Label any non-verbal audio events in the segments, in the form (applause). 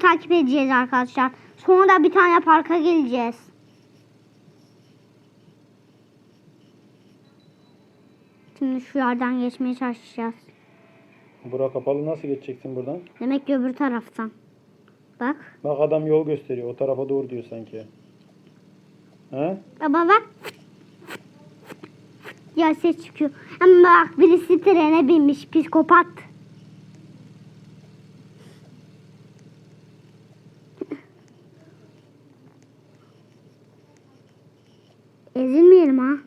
takip edeceğiz arkadaşlar. Sonra bir tane parka geleceğiz. Şimdi şu yerden geçmeye çalışacağız. Bura kapalı nasıl geçeceksin buradan? Demek ki öbür taraftan. Bak. Bak adam yol gösteriyor. O tarafa doğru diyor sanki. He? Baba bak. Ya ses çıkıyor. Ama bak birisi trene binmiş psikopat. Ezilmeyelim ha.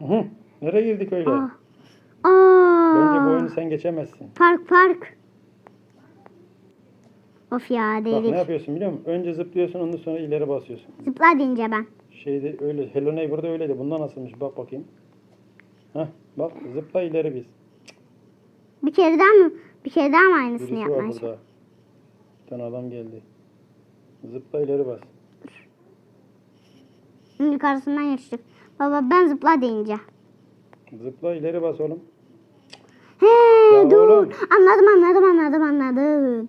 Hı. Nereye girdik öyle? Aa. Aa. Bence bu oyunu sen geçemezsin. Park park. Of ya Bak ne yapıyorsun biliyor musun? Önce zıplıyorsun ondan sonra ileri basıyorsun. Zıpla deyince ben. Şeyde öyle. Hello Neighbor'da öyleydi. Bunda nasılmış? Bak bakayım. Heh. Bak zıpla ileri biz. Bir kere daha mı? Bir kere daha mı aynısını Birisi var yapmaya burada. Bir tane adam geldi. Zıpla ileri bas. Yukarısından geçtik. Baba ben zıpla deyince. Zıpla ileri bas oğlum. He Ya dur. oğlum. Anladım anladım anladım anladım.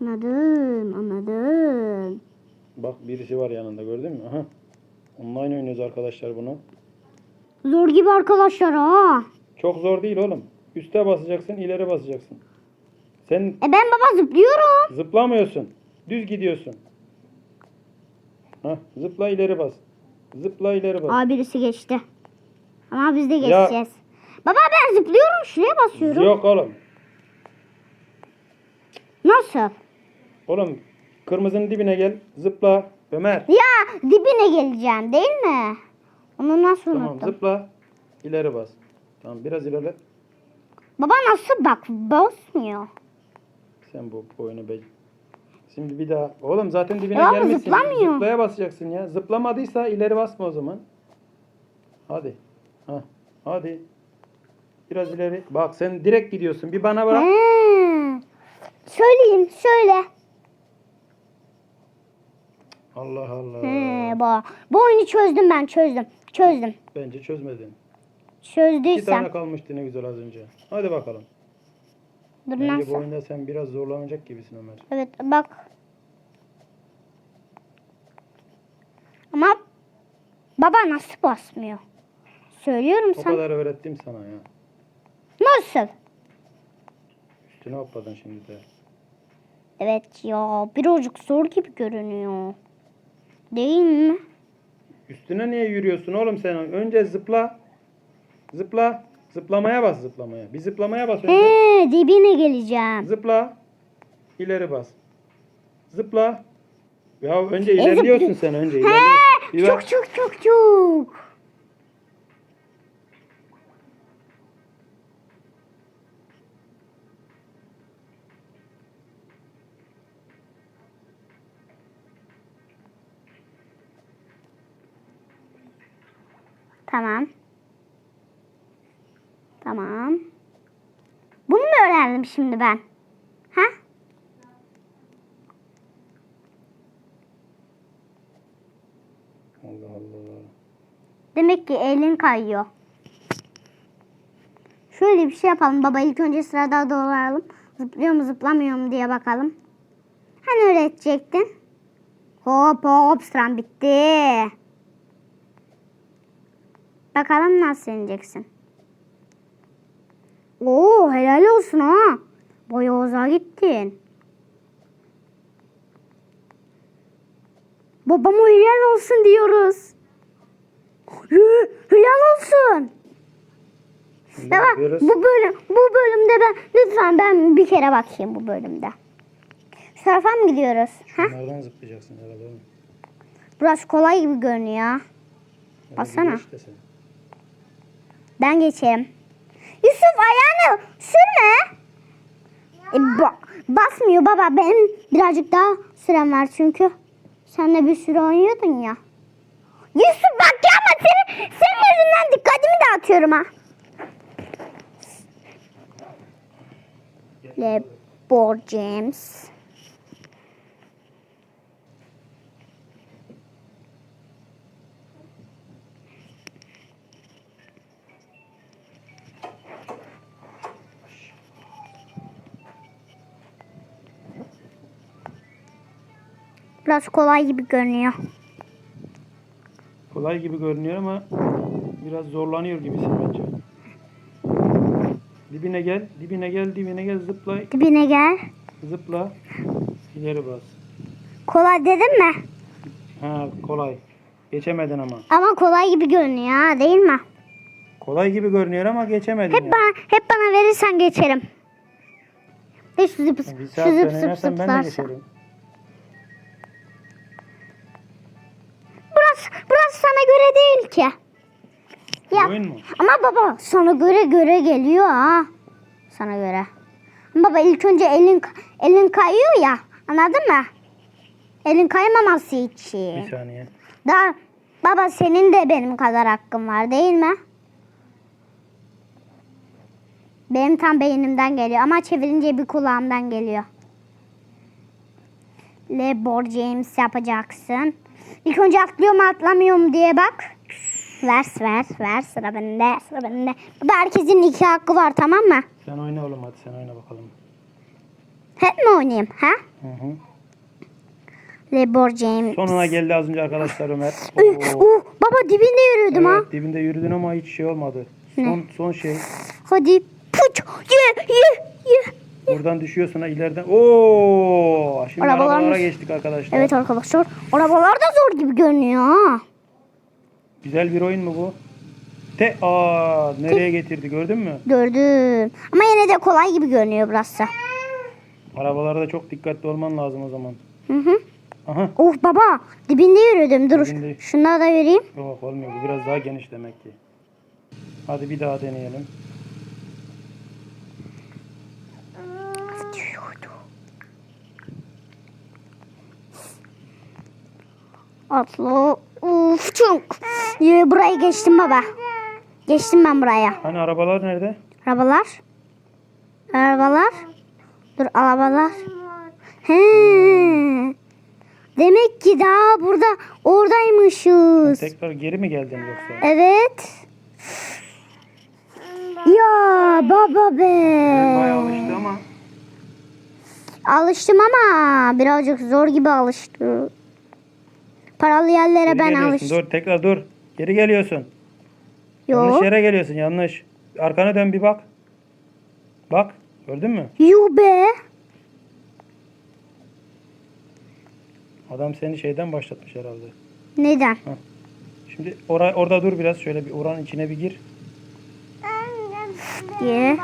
Anladım anladım. Bak birisi var yanında gördün mü? Aha. Online oynuyoruz arkadaşlar bunu. Zor gibi arkadaşlar ha. Çok zor değil oğlum. Üste basacaksın, ileri basacaksın. Sen E ben baba zıplıyorum. zıplamıyorsun. Düz gidiyorsun. Hah, zıpla ileri bas. Zıpla ileri bas. Aa birisi geçti. Ama biz de Ya- geçeceğiz. Baba ben zıplıyorum şuraya basıyorum. Yok oğlum. Nasıl? Oğlum kırmızının dibine gel. Zıpla. Ömer. Ya dibine geleceğim değil mi? Onu nasıl Tamam unuttum? zıpla. İleri bas. Tamam biraz ilerle. Baba nasıl bak basmıyor. Sen bu oyunu be. Şimdi bir daha. Oğlum zaten dibine Ya ama gelmişsin. zıplamıyor. Zıplaya basacaksın ya. Zıplamadıysa ileri basma o zaman. Hadi. Ha. Hadi. Biraz ileri. Bak sen direkt gidiyorsun. Bir bana bırak. He. Söyleyeyim söyle. Allah Allah. He, bu. Bu oyunu çözdüm ben çözdüm. Çözdüm. Bence çözmedin. İki Çözdüysem. tane kalmıştı ne güzel az önce. Hadi bakalım. Dur Bence bu oyunda sen biraz zorlanacak gibisin Ömer. Evet bak. Ama baba nasıl basmıyor? Söylüyorum O sana. kadar öğrettim sana ya. Nasıl? Üstüne hopladın şimdi de. Evet ya birazcık zor gibi görünüyor. Değil mi? Üstüne niye yürüyorsun oğlum sen? Önce zıpla. Zıpla. Zıplamaya bas zıplamaya. Bir zıplamaya bas önce. He dibine geleceğim. Zıpla. İleri bas. Zıpla. Ya önce ilerliyorsun sen önce. He ilerliyorsun. Bir çok bak. çok çok çok. Tamam. Bunu öğrendim şimdi ben? Ha? Allah Allah. Demek ki elin kayıyor. Şöyle bir şey yapalım baba. ilk önce sırada dolanalım. Zıplıyor mu zıplamıyor mu diye bakalım. Hani öğretecektin? Hop hop sıram bitti. Bakalım nasıl ineceksin. Oo helal olsun ha. Bayağı uzağa gittin. Babama helal olsun diyoruz. Helal olsun. Tamam. yapıyoruz. Bu bölüm bu bölümde ben lütfen ben bir kere bakayım bu bölümde. Tarafa mı gidiyoruz? Ha? Nereden zıplayacaksın herhalde? Burası kolay gibi görünüyor. Geç sen. Ben geçeyim. Yusuf ayağını sürme. E, ba- basmıyor baba. Benim birazcık daha sürem var çünkü. Sen de bir süre oynuyordun ya. Yusuf bak ya ama senin, senin yüzünden dikkatimi dağıtıyorum ha. LeBron James. Biraz kolay gibi görünüyor. Kolay gibi görünüyor ama biraz zorlanıyor gibisin bence. Dibine gel, dibine gel, dibine gel, zıpla, Dibine gel. zıpla. İleri bas. Kolay dedim mi? Ha kolay. Geçemedin ama. Ama kolay gibi görünüyor ha, değil mi? Kolay gibi görünüyor ama geçemedin Hep ya. bana hep bana verirsen geçerim. Ve şu zıp şu saat zıp sen zıp sana göre değil ki. Ya, Oyun mu? ama baba sana göre göre geliyor ha. Sana göre. Baba ilk önce elin elin kayıyor ya. Anladın mı? Elin kaymaması için. Bir saniye. Daha baba senin de benim kadar hakkın var değil mi? Benim tam beynimden geliyor ama çevirince bir kulağımdan geliyor. LeBron James yapacaksın. İlk önce atlıyor mu atlamıyor mu diye bak. Ver ver ver sıra bende sıra bende. Baba herkesin iki hakkı var tamam mı? Sen oyna oğlum hadi sen oyna bakalım. Hep mi oynayayım ha? Hı hı. LeBron James. Sonuna geldi az önce arkadaşlar Ömer. Oo. uh, baba dibinde yürüyordum ha. Evet, dibinde yürüdün ama hiç şey olmadı. Son son şey. Hadi puç ye ye ye. Buradan düşüyorsun ha ileriden. Oo! Şimdi Arabalarmış. arabalara geçtik arkadaşlar. Evet arkadaşlar arabalar da zor gibi görünüyor ha. Güzel bir oyun mu bu? Te aa nereye getirdi gördün mü? Gördüm. Ama yine de kolay gibi görünüyor burası. Arabalarda çok dikkatli olman lazım o zaman. Hı hı. Aha. Oh baba dibinde yürüdüm. Dur Dibinde. şunları da vereyim. Yok olmuyor bu biraz daha geniş demek ki. Hadi bir daha deneyelim. Atla. Uf çok. Burayı geçtim baba. Geçtim ben buraya. Hani arabalar nerede? Arabalar. Arabalar. Dur arabalar. He. Demek ki daha burada oradaymışız. Tekrar geri mi geldin yoksa? Evet. Ya baba be. Bayağı alıştı ama. Alıştım ama birazcık zor gibi alıştı. Paralı yerlere Geri ben geliyorsun. alıştım. Dur tekrar dur. Geri geliyorsun. Yanlış Yok. yere geliyorsun yanlış. Arkana dön bir bak. Bak. Gördün mü? Yuh be. Adam seni şeyden başlatmış herhalde. Neden? Şimdi ora, orada dur biraz. Şöyle bir oranın içine bir gir. Ye.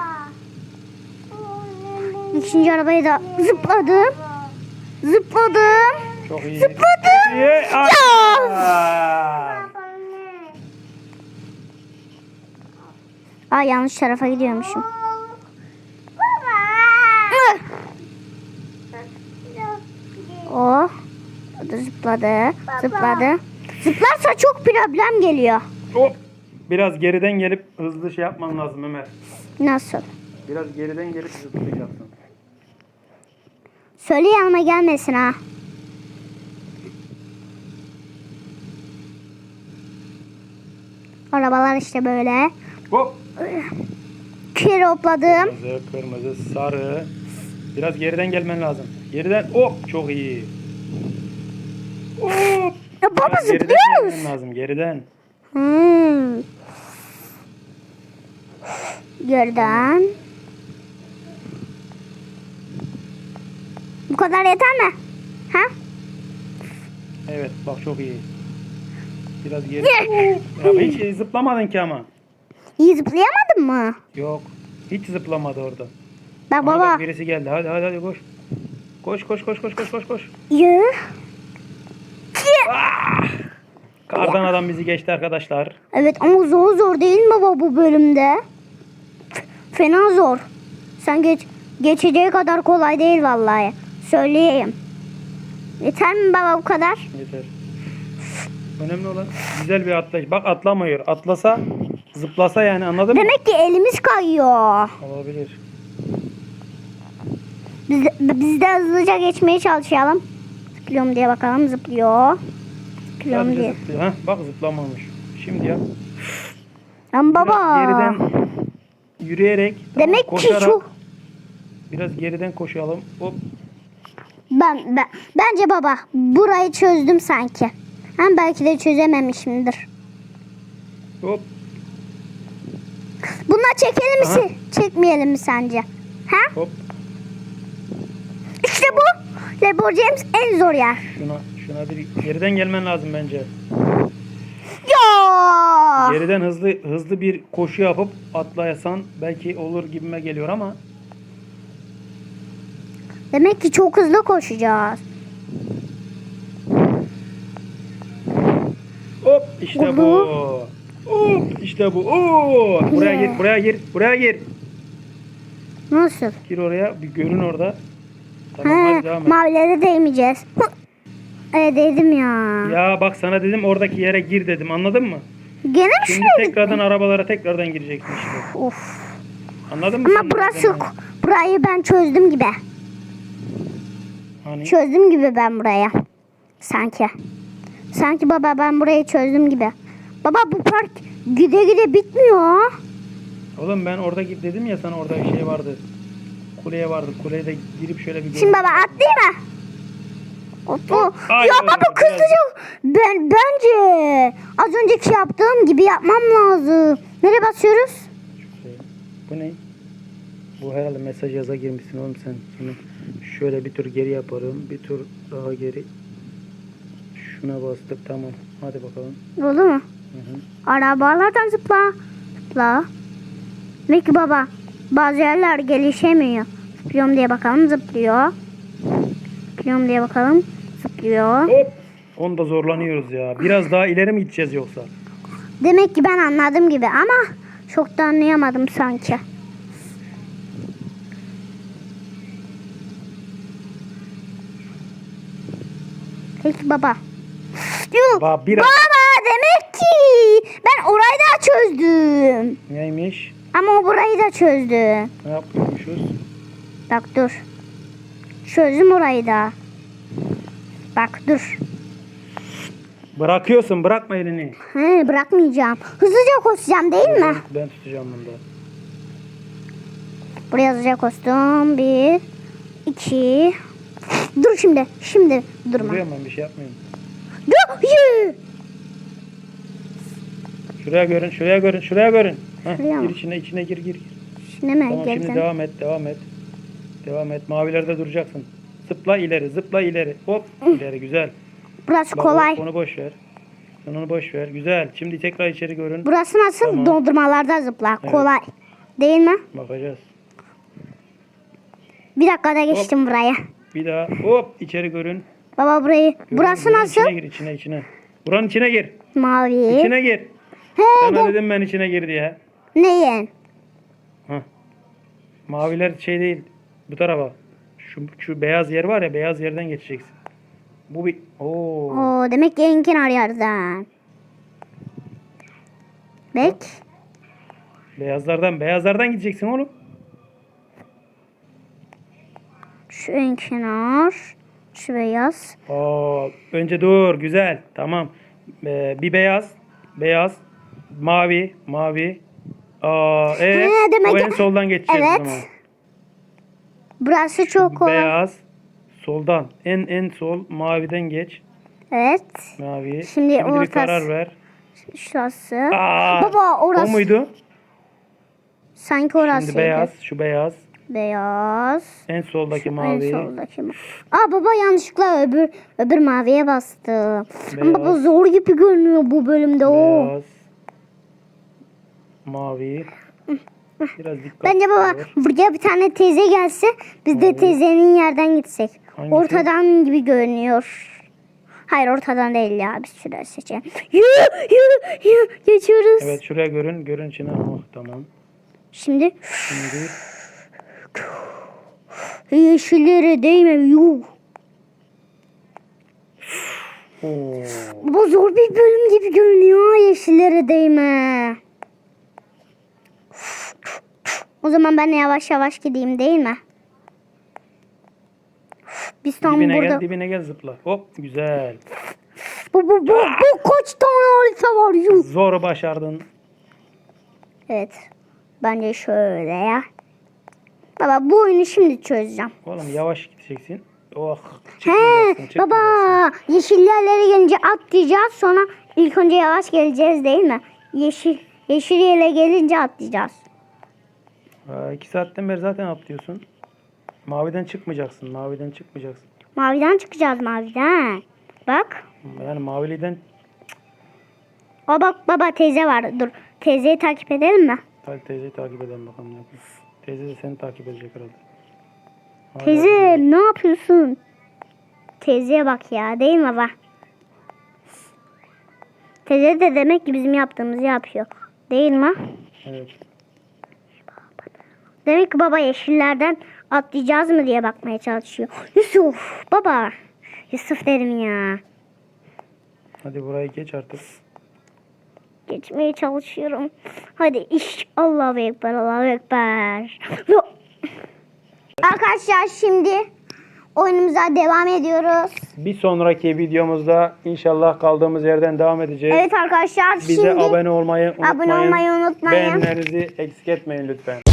İkinci arabaya da zıpladım. Zıpladım. Çok iyi. Zıpladım. Çok iyi. Aa! Aa yanlış tarafa gidiyormuşum. O. O da zıpladı. Zıpladı. Zıplarsa çok problem geliyor. Hop. Biraz geriden gelip hızlı şey yapman lazım Ömer. Nasıl? Biraz geriden gelip zıplayacaksın. Söyle yanıma gelmesin ha. Arabalar işte böyle. Hop. Kere hopladım. Kırmızı, kırmızı, sarı. Biraz geriden gelmen lazım. Geriden. Hop. Çok iyi. Hop. Ya baba zıplıyoruz. gelmen lazım. Geriden. Hmm. Geriden. Bu kadar yeter mi? Ha? Evet. Bak çok iyi. Biraz geri. (laughs) Ya hiç zıplamadın ki ama. İyi zıplayamadın mı? Yok. Hiç zıplamadı orada. Bak Aha, baba. bak birisi geldi. Hadi hadi hadi koş. Koş koş koş koş koş koş koş. Yuh. Kardan adam bizi geçti arkadaşlar. Evet ama zor zor değil mi baba bu bölümde? Fena zor. Sen geç geçeceği kadar kolay değil vallahi. Söyleyeyim. Yeter mi baba bu kadar? Yeter. Önemli olan güzel bir atlayış. Bak atlamıyor. Atlasa zıplasa yani anladın mı? Demek ki elimiz kayıyor. Olabilir. Biz biz de hızlıca geçmeye çalışalım. Zıplıyorum diye bakalım. Zıplıyor. Zıplıyorum Sadece diye. zıplıyor. Heh, bak zıplamamış. Şimdi yap. Ama baba. Biraz geriden yürüyerek tamam, Demek ki koşarak şu biraz geriden koşalım. Hop. Ben, ben bence baba burayı çözdüm sanki. Hem belki de çözememişimdir. Hop. Bunlar çekelim mi? Aha. Çekmeyelim mi sence? Ha? Hop. İşte bu. LeBron James en zor yer. Şuna şuna bir geriden gelmen lazım bence. Ya. Geriden hızlı hızlı bir koşu yapıp atlayasan belki olur gibime geliyor ama Demek ki çok hızlı koşacağız. hop işte bu. Hop işte bu. Oo! Buraya gir, buraya gir, buraya gir. Nasıl? Gir oraya, bir görün orada. Tamam Ha, hadi devam et. mavilere değmeyeceğiz. Hı. Evet dedim ya. Ya bak sana dedim oradaki yere gir dedim anladın mı? Gene mi Şimdi şuraya tekrardan arabalara tekrardan gireceksin işte. Of. Anladın mı? Ama burası burayı ben çözdüm gibi. Hani Çözdüm gibi ben buraya. Sanki. Sanki baba ben burayı çözdüm gibi. Baba bu park gide gide bitmiyor. oğlum ben orada git dedim ya sana orada bir şey vardı. Kuleye vardı. Kuleye de girip şöyle bir Şimdi baba atlayayım mı? Hayır, ya baba kızıcık. Ben bence az önceki yaptığım gibi yapmam lazım. Nereye basıyoruz? Şey, Bu ne? Bu herhalde mesaj yaza girmişsin oğlum sen. Şimdi şöyle bir tur geri yaparım. Bir tur daha geri. Şuna bastık tamam. Hadi bakalım. Oldu mu? Hı hı. Arabalardan zıpla. Zıpla. Peki baba bazı yerler gelişemiyor. Zıplıyorum diye bakalım zıplıyor. Zıplıyorum diye bakalım zıplıyor. Hop. Onda zorlanıyoruz ya. Biraz daha ileri mi gideceğiz yoksa? Demek ki ben anladım gibi ama çok da anlayamadım sanki. Peki baba. Yuh, Ba- biraz- Baba demek ki ben orayı da çözdüm. Neymiş? Ama o burayı da çözdü. Ne yapıyormuşuz? Bak dur. Çözdüm orayı da. Bak dur. Bırakıyorsun bırakma elini. He, bırakmayacağım. Hızlıca koşacağım değil mi? Ben, tutacağım bunu da. Buraya hızlıca koştum. Bir, iki. Dur şimdi. Şimdi durma. Duruyorum ben bir şey yapmıyorum. Şuraya görün, şuraya görün, şuraya görün. Heh, Şuraya gir mı? içine, içine gir, gir. gir. Şimdi mi Tamam şimdi devam et, devam et. Devam et. Mavilerde duracaksın. Zıpla ileri, zıpla ileri. Hop, ileri güzel. Burası Bak, kolay. Onu boş ver. Sen onu boş ver. Güzel. Şimdi tekrar içeri görün. Burası nasıl? Tamam. Dondurmalarda zıpla. Evet. Kolay. Değil mi? Bakacağız. Bir dakikada geçtim buraya. Bir daha. Hop, içeri görün. Baba burayı. Burası nasıl? İçine gir, içine, içine. Buranın içine gir. Mavi. İçine gir. He, Sana de- dedim ben içine gir diye. Neyin? Heh. Maviler şey değil. Bu tarafa. Şu, şu beyaz yer var ya beyaz yerden geçeceksin. Bu bir... Oo. Oo, demek ki en kenar yerden. Bek. Beyazlardan beyazlardan gideceksin oğlum. Şu en kenar. Şu beyaz. Oo, önce dur güzel tamam. Ee, bir beyaz, beyaz, mavi, mavi. Aa. He, demek o en soldan geçeceğiz o Evet. zaman. Burası çok kolay. Beyaz, soldan. En en sol maviden geç. Evet. Mavi. Şimdi Şimdi bir ortası. karar ver. Şurası. Aa, Baba orası. O muydu? Sanki orasıydı. Şimdi beyaz, şu beyaz. Beyaz. En soldaki En mavi. soldaki ma- Aa baba yanlışlıkla öbür öbür maviye bastı. Ama Beyaz. baba zor gibi görünüyor bu bölümde o. Beyaz. Mavi. Biraz dikkat. Bence baba ver. buraya bir tane teyze gelse biz de Mavi. teyzenin yerden gitsek. Hangisi? Ortadan gibi görünüyor. Hayır ortadan değil ya biz şuraya seçelim. Yürü yürü yürü geçiyoruz. Evet şuraya görün. Görün içine. Oh, tamam. Şimdi Şimdi yeşillere değme. Yuh. Bu zor bir bölüm gibi görünüyor. Yeşillere değme. O zaman ben yavaş yavaş gideyim değil mi? Biz tam Dibine burada. gel, dibine gel zıpla. Hop, güzel. Bu, bu, bu, bu kaç tane harita var yuh. Zor başardın. Evet. Bence şöyle ya. Baba bu oyunu şimdi çözeceğim. Oğlum yavaş gideceksin. Oh. He baba çıkmayacaksın. yeşil yerlere gelince atlayacağız sonra ilk önce yavaş geleceğiz değil mi? Yeşil yeşil yere gelince atlayacağız. Aa, iki saatten beri zaten atlıyorsun. Maviden çıkmayacaksın. Maviden çıkmayacaksın. Maviden çıkacağız maviden. Bak. Yani maviliden O bak baba teyze var. Dur. Teyzeyi takip edelim mi? Hadi teyzeyi takip edelim bakalım ne yapıyor. Teyze de seni takip edecek herhalde. Hala Teyze ne yapıyorsun? Teyzeye bak ya değil mi baba? Teyze de demek ki bizim yaptığımızı yapıyor. Değil mi? Evet. Demek ki baba yeşillerden atlayacağız mı diye bakmaya çalışıyor. Yusuf baba. Yusuf dedim ya. Hadi burayı geç artık. Geçmeye çalışıyorum. Hadi iş. Allahu Ekber, Allahu Ekber. Arkadaşlar şimdi oyunumuza devam ediyoruz. Bir sonraki videomuzda inşallah kaldığımız yerden devam edeceğiz. Evet arkadaşlar Bize şimdi abone olmayı unutmayın. abone olmayı unutmayın. Beğenilerinizi eksik etmeyin lütfen.